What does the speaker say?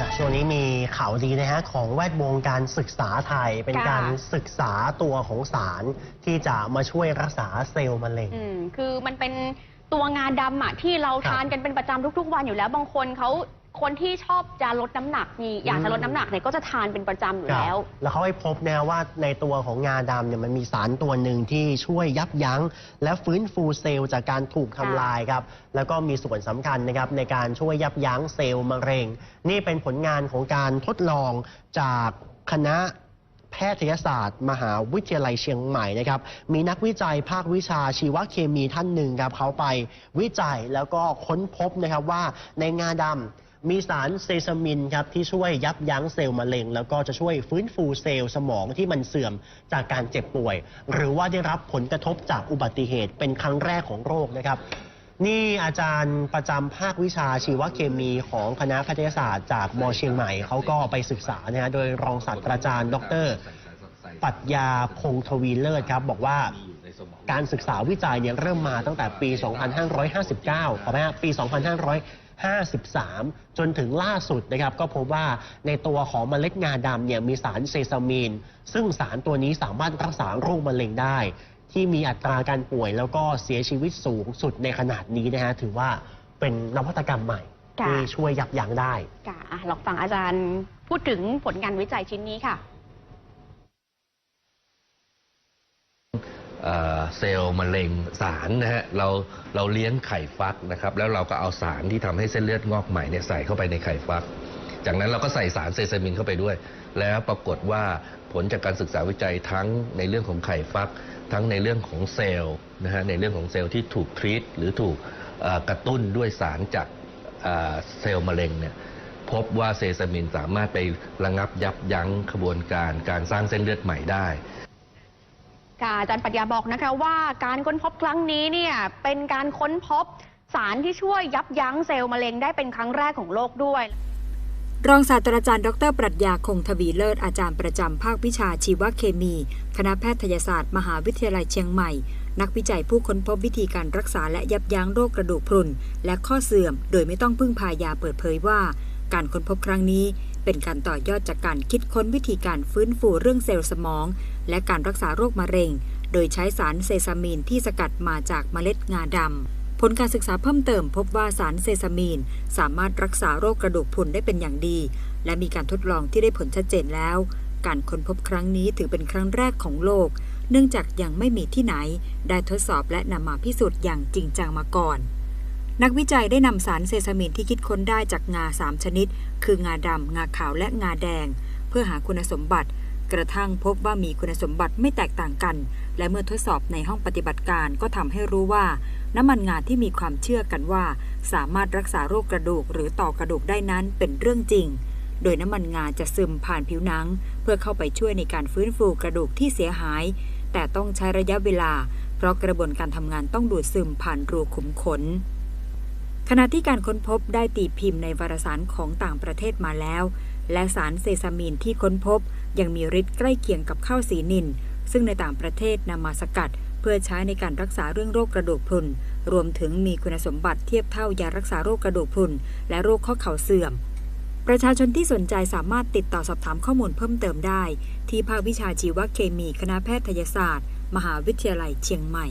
นะช่วงนี้มีข่าวดีนะฮะของแวดวงการศึกษาไทย เป็นค่ะการศึกษาตัวของสารที่จะมาช่วยรักษาเซลล์มะเร็ง อืมคือมันเป็นตัวงาดำอะที่เราครับทานกันเป็นประจำทุก ๆ วันอยู่แล้ว บางคนเขา คนที่ชอบจะลดน้ำหนักมีอยากจะลดน้ำหนักเนี่ยก็จะทานเป็นประจำอยู่แล้วแล้วเขาให้พบนะว่าในตัวของงาดำเนี่ยมันมีสารตัวหนึ่งที่ช่วยยับยั้ง และฟื้นฟูเซลล์จากการถูกทำลายครับ แล้วก็มีส่วนสำคัญนะครับในการช่วยยับยั้งเซลล์มะเร็ง นี่เป็นผลงานของการทดลองจากคณะแพทยศาสตร์ มหาวิทยาลัยเชียงใหม่นะครับ มีนักวิจัยภาควิชาชีวเคมีท่านหนึ่งครับเขาไปวิจัยแล้วก็ค้นพบนะครับว่าในงาดำ มีสารเซซามินครับที่ช่วยยับยั้งเซลล์มะเร็ง แล้วก็จะช่วยฟื้นฟูเซลล์สมองที่มันเสื่อมจากการเจ็บป่วย หรือว่าได้รับผลกระทบจากอุบัติเหตุเป็นครั้งแรกของโรคนะครับ นี่อาจารย์ประจำภาควิชาชีวเคมีของคณะแพทยศาสตร์จากมเชียงใหม่เขาก็ไปศึกษานะฮะโดยรองศาสตราจารย์ ดรปรัชญาพงทวีเลิศครับบอกว่าการศึกษาวิจัยเนี่ยเริ่มมาตั้งแต่ปี 2559ขอไหมฮะปี 255 2553 จนถึงล่าสุดนะครับก็พบว่าในตัวของเมล็ดงาดำเนี่ยมีสารเซซามีน ซึ่งสารตัวนี้สามารถรักษาโรคมะเร็งได้ ที่มีอัตราการป่วยแล้วก็เสียชีวิตสูงสุดในขนาดนี้นะฮะถือว่าเป็นนวัตกรรมใหม่ค่ะที่ช่วยยับยั้งได้ ค่ะอะลองฟังอาจารย์พูดถึงผลงานวิจัยชิ้นนี้ค่ะ เซลล์มะเร็งสารนะฮะเราเราเลี้ยงไข่ฟักนะครับแล้วเราก็เอาสารที่ทำให้เส้นเลือดงอกใหม่เนี่ยใส่เข้าไปในไข่ฟัก จากนั้นเราก็ใส่สารเซซามินเข้าไปด้วย แล้วปรากฏว่าผลจากการศึกษาวิจัยทั้งในเรื่องของไข่ฟัก ทั้งในเรื่องของเซลล์นะฮะในเรื่องของเซลล์ที่ถูกทรีตหรือถูกกระตุ้นด้วยสารจากเอ่อเซลล์มะเร็งเนี่ยพบว่าเซซามินสามารถไประงับยับยั้งขบวนการการสร้างเส้นเลือดใหม่ได้ ค่ะอาจารย์ปรัชญาบอกนะคะว่าการค้นพบครั้งนี้เนี่ยเป็นการค้นพบสารที่ช่วยยับยั้งเซลล์มะเร็งได้เป็นครั้งแรกของโลกด้วย รองศาสตราจารย์ ดร ปรัชญาคงทวีเลิศอาจารย์ประจำภาควิชาชีวเคมี คณะแพทยศาสตร์ มหาวิทยาลัยเชียงใหม่ นักวิจัยผู้ค้นพบวิธีการรักษาและยับยั้งโรคกระดูกพรุน และข้อเสื่อม โดยไม่ต้องพึ่งพายาเปิดเผยว่า การค้นพบครั้งนี้ เป็นการต่อยอดจากการคิดค้นวิธีการฟื้นฟูเรื่องเซลล์สมอง และการรักษาโรคมะเร็ง โดยใช้สารเซซามีนที่สกัดมาจากเมล็ดงาดำผลการศึกษาเพิ่มเติมพบว่าสารเซซามีน สามารถรักษาโรคกระดูกพรุนได้เป็นอย่างดี และมีการทดลองที่ได้ผลชัดเจนแล้ว การค้นพบครั้งนี้ถือเป็นครั้งแรกของโลก เนื่องจากยังไม่มีที่ไหน ได้ทดสอบและนำมาพิสูจน์อย่างจริงจังมาก่อน นักวิจัยได้นำสารเซซามินที่คิดค้นได้จากงา 3 ชนิด คืองาดำ งาขาวและงาแดง เพื่อหาคุณสมบัติ กระทั่งพบว่ามีคุณสมบัติไม่แตกต่างกัน และเมื่อทดสอบในห้องปฏิบัติการก็ทำให้รู้ว่า น้ำมันงาที่มีความเชื่อกันว่า สามารถรักษาโรคกระดูกหรือต่อกระดูกได้นั้นเป็นเรื่องจริง โดยน้ำมันงาจะซึมผ่านผิวหนัง เพื่อเข้าไปช่วยในการฟื้นฟูกระดูกที่เสียหาย แต่ต้องใช้ระยะเวลา เพราะกระบวนการทำงานต้องดูดซึมผ่านรูขุมขน ขณะที่การค้นพบได้ตีพิมพ์ในวารสารของต่างประเทศมาแล้ว และสารเซซามีนที่ค้นพบ ยังมีฤทธิ์ใกล้เคียงกับข้าวสีนิน ซึ่งในต่างประเทศนำมาสกัด เพื่อใช้ในการรักษาเรื่องโรคกระดูกพรุน รวมถึงมีคุณสมบัติเทียบเท่ายารักษาโรคกระดูกพรุน และโรคข้อเข่าเสื่อม ประชาชนที่สนใจสามารถติดต่อสอบถามข้อมูลเพิ่มเติมได้ ที่ภาควิชาชีวเคมีคณะแพทยศาสตร์ มหาวิทยาลัยเชียงใหม่